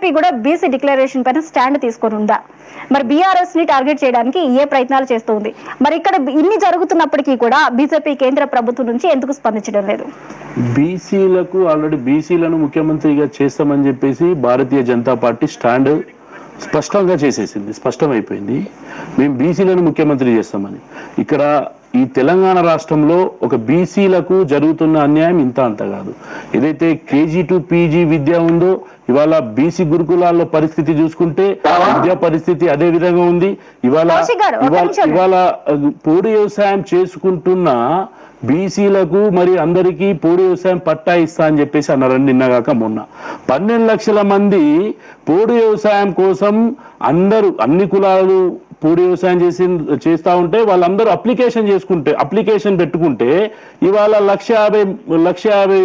BJP కూడా BC declaration పైన stand తీసుకొని ఉందా? మరి బీఆర్ఎస్ని టార్గెట్ చేయడానికి ఏ ప్రయత్నాలు చేస్తుంది? మరి ఇక్కడ ఇన్ని జరుగుతున్నప్పటికీ కూడా బీజేపీ కేంద్ర ప్రభుత్వం నుంచి ఎందుకు స్పందించడం లేదు? బీసీలకు ఆల్రెడీ బీసీలను ముఖ్యమంత్రిగా చేస్తామని చెప్పేసి భారతీయ జనతా పార్టీ స్టాండ్ స్పష్టంగా చేసేసింది స్పష్టమైపోయింది. మేము బీసీలను ముఖ్యమంత్రి చేస్తామని. ఇక్కడ ఈ తెలంగాణ రాష్ట్రంలో ఒక బీసీలకు జరుగుతున్న అన్యాయం ఇంత అంత కాదు. ఏదైతే కేజీ టు పీజీ విద్య ఉందో ఇవాళ బీసీ గురుకులాల్లో పరిస్థితి చూసుకుంటే విద్యా పరిస్థితి అదే విధంగా ఉంది. ఇవాళ ఇవాళ పోడు వ్యవసాయం చేసుకుంటున్న బీసీలకు మరి అందరికీ పోడు వ్యవసాయం పట్టా ఇస్తా అని చెప్పేసి అన్నారండి నిన్నగాక మొన్న. పన్నెండు లక్షల మంది పోడు వ్యవసాయం కోసం అందరూ అన్ని కులాలు పూడి వ్యవసాయం చేసి చేస్తూ ఉంటే వాళ్ళందరూ అప్లికేషన్ చేసుకుంటే అప్లికేషన్ పెట్టుకుంటే ఇవాళ లక్ష యాభై లక్ష యాభై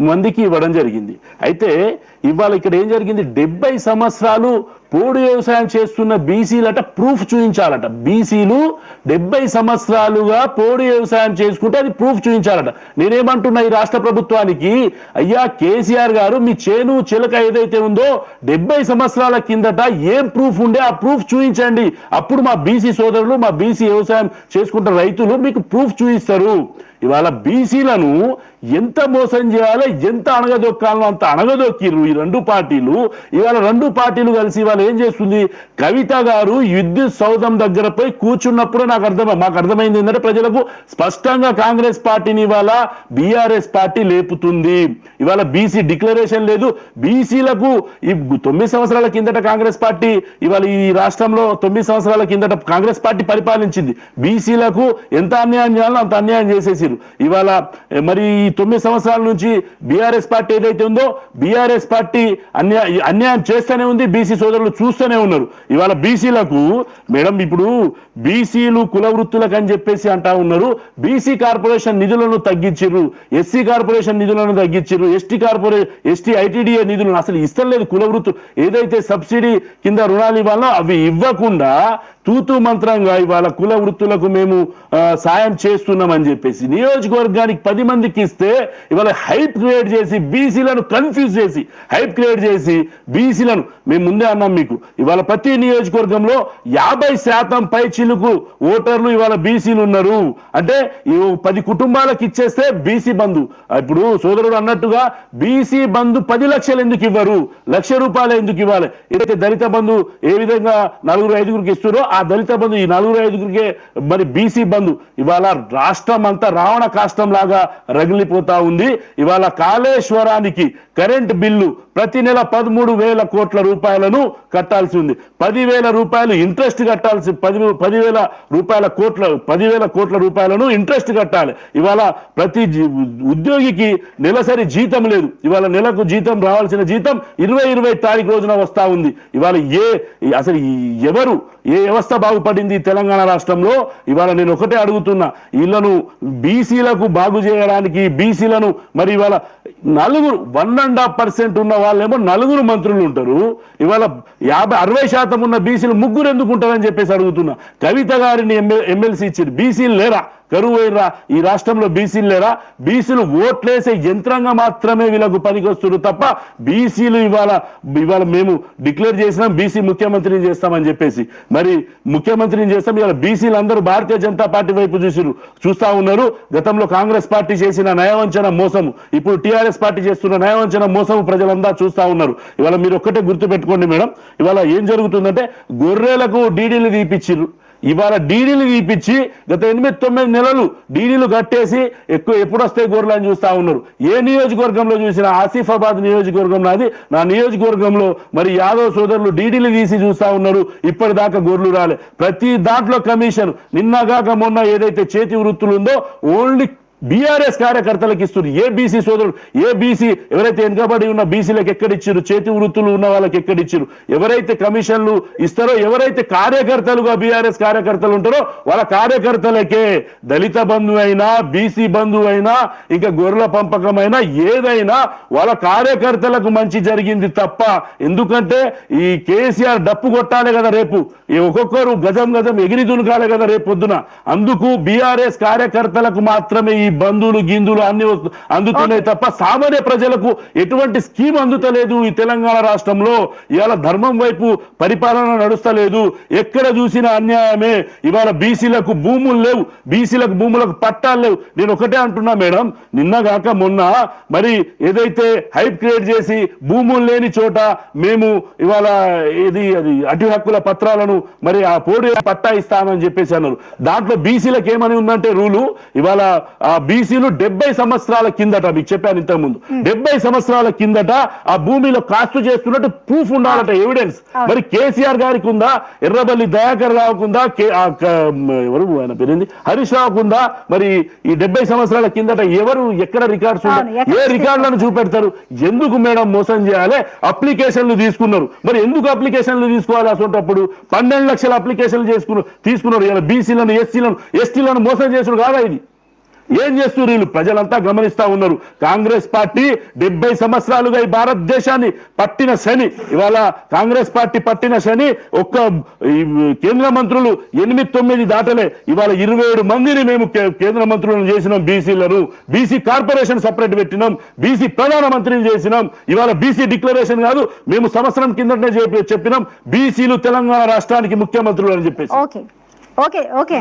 మందికి ఇవ్వడం జరిగింది. అయితే ఇవాళ ఇక్కడ ఏం జరిగింది? డెబ్బై సంవత్సరాలు పోడు వ్యవసాయం చేస్తున్న బీసీలట ప్రూఫ్ చూపించాలట. బీసీలు డెబ్బై సంవత్సరాలుగా పోడు వ్యవసాయం చేసుకుంటే అది ప్రూఫ్ చూపించాలట. నేనేమంటున్నా ఈ రాష్ట్ర ప్రభుత్వానికి? అయ్యా కేసీఆర్ గారు మీ చేను చిలక ఏదైతే ఉందో డెబ్బై సంవత్సరాల కిందట ఏం ప్రూఫ్ ఉండే ఆ ప్రూఫ్ చూపించండి. అప్పుడు మా బీసీ సోదరులు మా బీసీ వ్యవసాయం చేసుకుంటున్న రైతులు మీకు ప్రూఫ్ చూపిస్తారు. ఇవాళ బీసీలను ఎంత మోసం చేయాలో ఎంత అణగదొక్కాలో అంత అణగదొక్కిర్రు ఈ రెండు పార్టీలు. ఇవాళ రెండు పార్టీలు కలిసి ఇవాళ ఏం చేస్తుంది? కవిత గారు విద్యుత్ సౌధం దగ్గర పోయి కూర్చున్నప్పుడు నాకు అర్థం మాకు అర్థమైంది ఏంటంటే ప్రజలకు స్పష్టంగా కాంగ్రెస్ పార్టీని ఇవాళ బీఆర్ఎస్ పార్టీ లేపుతుంది. ఇవాళ బీసీ డిక్లరేషన్ లేదు. బీసీలకు ఈ తొమ్మిది సంవత్సరాల కిందట కాంగ్రెస్ పార్టీ ఇవాళ ఈ రాష్ట్రంలో తొమ్మిది సంవత్సరాల కిందట కాంగ్రెస్ పార్టీ పరిపాలించింది. బీసీలకు ఎంత అన్యాయం చేయాలో అంత అన్యాయం చేసేసారు ఇవాళ మరి ఈ తొమ్మిది సంవత్సరాల నుంచి బీఆర్ఎస్ పార్టీ ఏదైతే ఉందో బీఆర్ఎస్ పార్టీ అన్యా అన్యాయం చేస్తూనే ఉంది బీసీ సోదరులు చూస్తూనే ఉన్నారు. ఇవాళ బీసీలకు మేడం ఇప్పుడు బీసీలు కుల వృత్తులకు అని చెప్పేసి అంటా ఉన్నారు. బీసీ కార్పొరేషన్ నిధులను తగ్గించిర్రు ఎస్సీ కార్పొరేషన్ నిధులను తగ్గించిర్రు ఎస్టీ కార్పొరేషన్ ఎస్టీ ఐటీడీఏ నిధులను అసలు ఇస్తలేదు కుల వృత్తు ఏదైతే సబ్సిడీ కింద రుణాలు ఇవ్వాలో అవి ఇవ్వకుండా తూతు మంత్రంగా ఇవాళ కుల వృత్తులకు మేము సాయం చేస్తున్నామని చెప్పేసి నియోజకవర్గానికి పది మందికి ఇస్తే ఇవాళ హైప్ క్రియేట్ చేసి బీసీలను కన్ఫ్యూజ్ చేసి హైప్ క్రియేట్ చేసి బీసీలను మేము ముందే అన్నాం మీకు ఇవాళ ప్రతి నియోజకవర్గంలో యాభై శాతం పై చిలుకు ఓటర్లు ఇవాళ బీసీలు ఉన్నారు. అంటే ఈ పది కుటుంబాలకు ఇచ్చేస్తే బీసీ బంధు. ఇప్పుడు సోదరుడు అన్నట్టుగా బీసీ బంధు పది లక్షలు ఎందుకు ఇవ్వరు? లక్ష రూపాయలు ఎందుకు ఇవ్వాలి? ఏదైతే దళిత బంధు ఏ విధంగా నలుగురు ఐదుగురికి ఇస్తున్నారో ఆ దళిత బంధు ఈ నలుగురు ఐదుగురికే మరి బీసీ బంధు. ఇవాళ రాష్ట్రం అంతా రావణ కాష్టం లాగా రగిలిపోతా ఉంది. ఇవాళ కాళేశ్వరానికి కరెంట్ బిల్లు ప్రతి నెల పదమూడు వేల కోట్ల రూపాయలను కట్టాల్సి ఉంది. పదివేల రూపాయలు ఇంట్రెస్ట్ కట్టాల్సి పది పదివేల రూపాయల కోట్ల పదివేల కోట్ల రూపాయలను ఇంట్రెస్ట్ కట్టాలి. ఇవాళ ప్రతి ఉద్యోగికి నెలసరి జీతం లేదు. ఇవాళ నెలకు జీతం రావాల్సిన జీతం ఇరవై ఇరవై తారీఖు రోజున వస్తా ఉంది. ఇవాళ ఏ అసలు ఎవరు ఏ వ్యవస్థ బాగుపడింది తెలంగాణ రాష్ట్రంలో. ఇవాళ నేను ఒకటే అడుగుతున్నా వీళ్ళను బీసీలకు బాగు చేయడానికి బీసీలను మరి ఇవాళ నలుగురు వన్ అండ్ హాఫ్ పర్సెంట్ ఉన్న వాళ్ళేమో నలుగురు మంత్రులు ఉంటారు. ఇవాళ యాభై అరవై శాతం ఉన్న బీసీలు ముగ్గురు ఎందుకు ఉంటారని చెప్పేసి అడుగుతున్నా. కవిత గారిని ఎమ్మెల్సీ ఇచ్చారు బీసీలు లేరా? కరువు ఈ రాష్ట్రంలో బీసీలు లేరా? బీసీలు ఓట్లేసే యంత్రంగా మాత్రమే వీళ్ళకు పనికొస్తున్నారు తప్ప బీసీలు ఇవాళ ఇవాళ మేము డిక్లేర్ చేసినాం బీసీ ముఖ్యమంత్రిని చేస్తామని చెప్పేసి. మరి ముఖ్యమంత్రిని చేస్తాం ఇవాళ బీసీలు అందరూ భారతీయ జనతా పార్టీ వైపు చూసిరు చూస్తా ఉన్నారు గతంలో కాంగ్రెస్ పార్టీ చేసిన నయవంచన మోసము. ఇప్పుడు టీఆర్ఎస్ పార్టీ చేస్తున్న నయవంచన మోసము ప్రజలంతా చూస్తా ఉన్నారు. ఇవాళ మీరు ఒక్కటే గుర్తు పెట్టుకోండి మేడం. ఇవాళ ఏం జరుగుతుందంటే గొర్రెలకు డీడీలు తీపిచ్చిర్రు. ఇవాళ డీడీలు తీపిచ్చి గత ఎనిమిది తొమ్మిది నెలలు డీడీలు కట్టేసి ఎక్కువ ఎప్పుడు వస్తాయి గొర్రెలు అని చూస్తా ఉన్నారు. ఏ నియోజకవర్గంలో చూసినా ఆసిఫాబాద్ నియోజకవర్గం నాది నా నియోజకవర్గంలో మరి యాదవ్ సోదరులు డీడీలు తీసి చూస్తా ఉన్నారు. ఇప్పటిదాకా గొర్రెలు రాలే. ప్రతి దాంట్లో కమిషన్ నిన్నగాక మొన్న ఏదైతే చేతి వృత్తులు ఉందో ఓన్లీ బీఆర్ఎస్ కార్యకర్తలకు ఇస్తున్నారు. ఏ బీసీ సోదరుడు ఏ బీసీ ఎవరైతే వెనుకబడి ఉన్న బీసీలకు ఎక్కడిచ్చారు చేతి వృత్తులు ఉన్న వాళ్ళకి ఎక్కడిచ్చారు ఎవరైతే కమిషన్లు ఇస్తారో ఎవరైతే కార్యకర్తలుగా బీఆర్ఎస్ కార్యకర్తలు ఉంటారో వాళ్ళ కార్యకర్తలకే దళిత బంధువు అయినా బీసీ బంధువు అయినా ఇంకా గొర్రెల పంపకమైనా ఏదైనా వాళ్ళ కార్యకర్తలకు మంచి జరిగింది తప్ప ఎందుకంటే ఈ కేసీఆర్ డప్పు కొట్టాలి కదా రేపు. ఈ ఒక్కొక్కరు గజం గజం ఎగిరి దునకాలి కదా రేపు పొద్దున. అందుకు బీఆర్ఎస్ కార్యకర్తలకు మాత్రమే బంధువులు గిందులు అన్ని అందుతున్నాయి తప్ప సామాన్య ప్రజలకు ఎటువంటి స్కీమ్ అందుతలేదు ఈ తెలంగాణ రాష్ట్రంలో. ఇవాళ ధర్మం వైపు పరిపాలన నడుస్తలేదు. ఎక్కడ చూసినా అన్యాయమే. ఇవాళ బీసీలకు భూములు లేవు. బీసీలకు భూములకు పట్టాలు లేవు. నేను ఒకటే అంటున్నా మేడం. నిన్నగాక మొన్న మరి ఏదైతే హైప్ క్రియేట్ చేసి భూములు లేని చోట మేము ఇవాళ ఇది అది అటు హక్కుల పత్రాలను మరి ఆ పోడి పట్టా ఇస్తామని చెప్పేసి అన్నారు. దాంట్లో బీసీలకు ఏమని ఉందంటే రూలు ఇవాళ ఆ బీసీలు డెబ్బై సంవత్సరాల కిందట మీకు చెప్పాను ఇంతకు ముందు డెబ్బై సంవత్సరాల కిందట ఆ భూమిలో కాస్తు చేస్తున్నట్టు ప్రూఫ్ ఉండాలట ఎవిడెన్స్. మరి కేసీఆర్ గారికి ఉందా? ఎర్రబల్లి దయాకర్ రావుకు ఉందా? కే- ఆ క- ఎవరు ఆయన పేరేంది? హరీష్ రావుకు ఉందా? మరి ఈ డెబ్బై సంవత్సరాల కిందట ఎవరు ఎక్కడ రికార్డ్స్ ఏ రికార్డులను చూపెడతారు? ఎందుకు మేడం మోసం చేయాలి? అప్లికేషన్లు తీసుకున్నారు. మరి ఎందుకు అప్లికేషన్లు తీసుకోవాలి అసలు పన్నెండు లక్షల అప్లికేషన్లు చేసుకున్నారు తీసుకున్నారు. ఇలా బీసీలను ఎస్సీలను ఎస్టీలను మోసం చేసుడు కాదా ఇది? ఏం చేస్తున్నారు వీళ్ళు? ప్రజలంతా గమనిస్తా ఉన్నారు. కాంగ్రెస్ పార్టీ డెబ్బై సంవత్సరాలుగా ఈ భారతదేశాన్ని పట్టిన శని. ఇవాళ కాంగ్రెస్ పార్టీ పట్టిన శని ఒక్క కేంద్ర మంత్రులు ఎనిమిది తొమ్మిది దాటలే. ఇవాళ ఇరవై ఏడు మందిని మేము కేంద్ర మంత్రులను చేసినాం బీసీలను. బీసీ కార్పొరేషన్ సపరేట్ పెట్టినాం బీసీ ప్రధానమంత్రిని చేసినాం. ఇవాళ బీసీ డిక్లరేషన్ కాదు మేము సంవత్సరం కిందటనే చెప్పి చెప్పినాం బీసీలు తెలంగాణ రాష్ట్రానికి ముఖ్యమంత్రులు అని చెప్పేసి. ఓకే. Okay okay.